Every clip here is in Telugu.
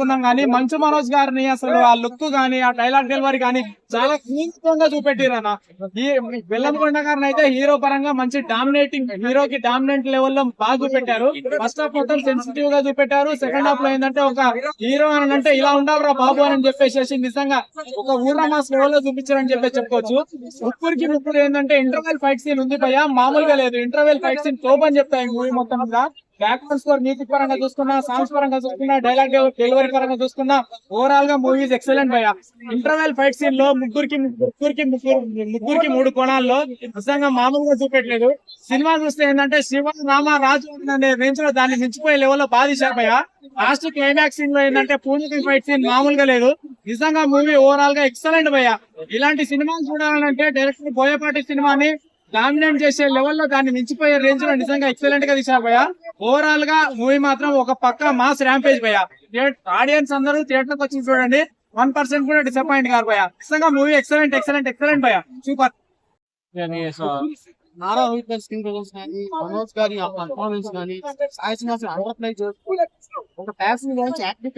చెప్పుకున్నాం కానీ మంచు మనోజ్ గారిని అసలు ఆ లుక్ గానీ ఆ డైలాగ్ డెలివరీ గానీ చాలా క్లీన్గా చూపెట్టిరన్న. ఈ వెల్లంకొండ గారిని అయితే హీరో పరంగా మంచి డామినేటింగ్ హీరోకి డామినెంట్ లెవెల్లో బాగా చూపెట్టారు. ఫస్ట్ హాఫ్ మొత్తం సెన్సిటివ్గా చూపెట్టారు. సెకండ్ హాఫ్లో ఏంటంటే ఒక హీరో అని అంటే ఇలా ఉండాలిరా బాబు అని చెప్పేసి నిజంగా ఒక ఊర్ల మాస్ లెవెల్లో చూపించారని చెప్పేసి చెప్పుకోవచ్చు. ముగ్గురికి ముగ్గురు ఏంటంటే ఇంటర్వెల్ ఫైట్ సీన్ ఉంది భయ్యా. మామూలుగా లేదు. ఇంటర్వెల్ ఫైట్ సీన్ టోప్ అని చెప్తాయి మూవీ మొత్తం మీద బ్యాక్గ్రౌండ్ స్కోర్ మ్యూజిక్ పరంగా చూసుకున్నా సాంగ్స్ పరంగా చూసుకున్నా డైలాగ్ డెలివరీ పరంగా చూసుకున్నా ఓవరాల్గా మూవీస్ ఎక్సలెంట్ భయ ఇంటర్వెల్ ఫైట్ సీన్లో ముగ్గురికి ముగ్గురికి ముగ్గురికి మూడు కోణాల్లో నిజంగా మామూలుగా చూపెట్టలేదు. సినిమా చూస్తే ఏంటంటే శివ రామ రాజు అనే రేంజ్లో దాన్ని మించిపోయే లెవెల్లో బాధించారు భయ లాస్ట్ క్లైమాక్స్ సీన్లో ఏంటంటే పూజకి ఫైట్ సీన్ మామూలుగా లేదు. నిజంగా మూవీ ఓవరాల్గా ఎక్సలెంట్ భయ ఇలాంటి సినిమాలు చూడాలంటే డైరెక్టర్ బోయపాటి సినిమాని డామినేట్ చేసే లెవెల్లో దాన్ని మించిపోయే రేంజ్లో నిజంగా ఎక్సలెంట్గా తీసారు భయ్యా. ఓవరాల్గా మూవీ మాత్రం ఒక పక్క మాస్ ర్యాంపేజ్ భయ్యా. ఆడియన్స్ అందరూ థియేటర్కి వచ్చి చూడండి. వన్ పర్సెంట్ కూడా డిసప్పాయింట్ కాదు భయ్యా. నిజంగా మూవీ ఎక్సలెంట్ ఎక్సలెంట్ ఎక్సలెంట్ భయ్యా. సూపర్. నారా రోహిత్ గారి స్క్రీన్ ప్రెజెన్స్ కానీ మనోజ్ గారి పర్ఫార్మెన్స్ కానీ సాయి శ్రీనివాస్ అండర్ ప్లే ఒక ప్యాసింగ్ నుంచి యాక్టివ్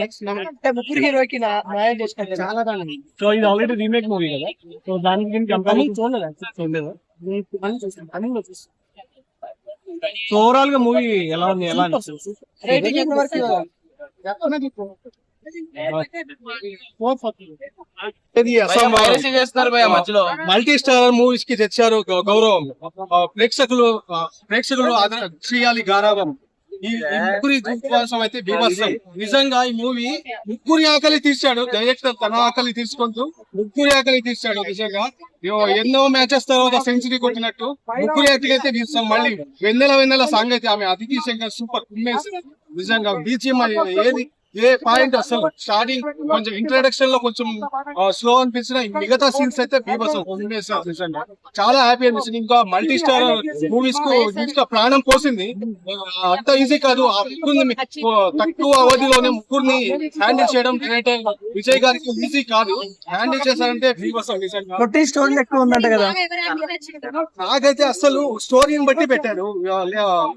నెక్స్ట్ అంటే ముగ్గురు హీరోకి న్యాయం చేసుకుంటే చాలా దాని సో ఇది ఆల్రెడీ రీమేక్ మూవీ కదా. సో దానికి చూడలేదు చూడలేదు. ఓవరాల్గా మూవీ ఎలా ఉంది? ఎలా చేస్తున్నారు మధ్యలో మల్టీ స్టార్ మూవీస్కి తెచ్చారు గౌరవం ప్రేక్షకులు ప్రేక్షకులు చేయాలి గారాభం. ఈ ముగ్గురి కోసం అయితే బీభత్సం. నిజంగా ఈ మూవీ ముగ్గురి ఆకలి తీర్చాడు. డైరెక్టర్ తన ఆకలి తీసుకుంటూ ముగ్గురి ఆకలి తీర్చాడు నిజంగా. ఎన్నో మ్యాచెస్ తర్వాత సెంచరీ కొట్టినట్టు ముగ్గురి ఆకలి అయితే తీర్చాం. మళ్ళీ వెన్నెల వెన్నెల సాంగ్ అయితే ఆమె అతిథి శంకర్ సూపర్ ఉమ్మేసి నిజంగా బీజిఎం ఏది ఏ పాయింట్ అసలు స్టార్టింగ్ కొంచెం ఇంట్రడక్షన్లో కొంచెం స్లో అనిపించిన ఈ మిగతా సీన్స్ అయితే బీభత్సం చాలా హ్యాపీ అనిపించింది ఇంకా మల్టీ స్టార్ మూవీస్కు ఇంకా ప్రాణం పోసింది అంత ఈజీ కాదు ఆ ముగ్గురిని తక్కువ అవధిలోనే ముగ్గురిని హ్యాండిల్ చేయడం డైరెక్టర్ విజయ్ గారికి ఈజీ కాదు హ్యాండిల్ చేశారంటే బీభత్సం స్టోరీ ఎక్కువ ఉందంట కదా నాకైతే అసలు స్టోరీని బట్టి పెట్టారు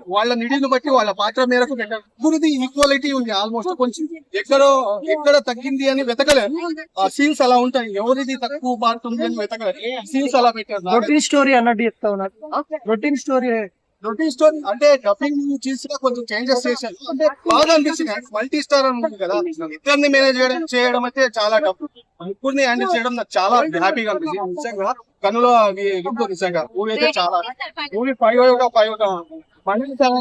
వాళ్ళ నిడిని బట్టి వాళ్ళ పాత్ర మేరకు పెట్టారు ముగ్గురిది ఈక్వాలిటీ ఉంది ఆల్మోస్ట్ కొంచెం ఎక్కడో ఎక్కడ తగ్గింది అని వెతకలేదు ఆ సీన్స్ అలా ఉంటాయి ఎవరిది తక్కువ ఉంది అని వెతకలేదు సీన్స్ అలా పెట్టారు రొటీన్ స్టోరీ అన్నట్టు చెప్తావు నాకు రొటీన్ స్టోరీ రొటీన్ స్టోరీ అంటే డబ్బింగ్ చూసినా కొంచెం చేంజెస్ చేశారు అంటే బాగా అనిపిస్తుంది మల్టీ స్టార్ అని ఉంది కదా ఇద్దరిని మేనేజ్ చేయడం చేయడం అయితే చాలా డబ్బు ముగ్గురిని హ్యాండిల్ చేయడం నాకు చాలా హ్యాపీగా అనిపించింది నిజంగా కనులో అవి నిజంగా మూవీ అయితే చాలా మూవీ ఫైవ్ ఫైవ్ మళ్ళీ చాలా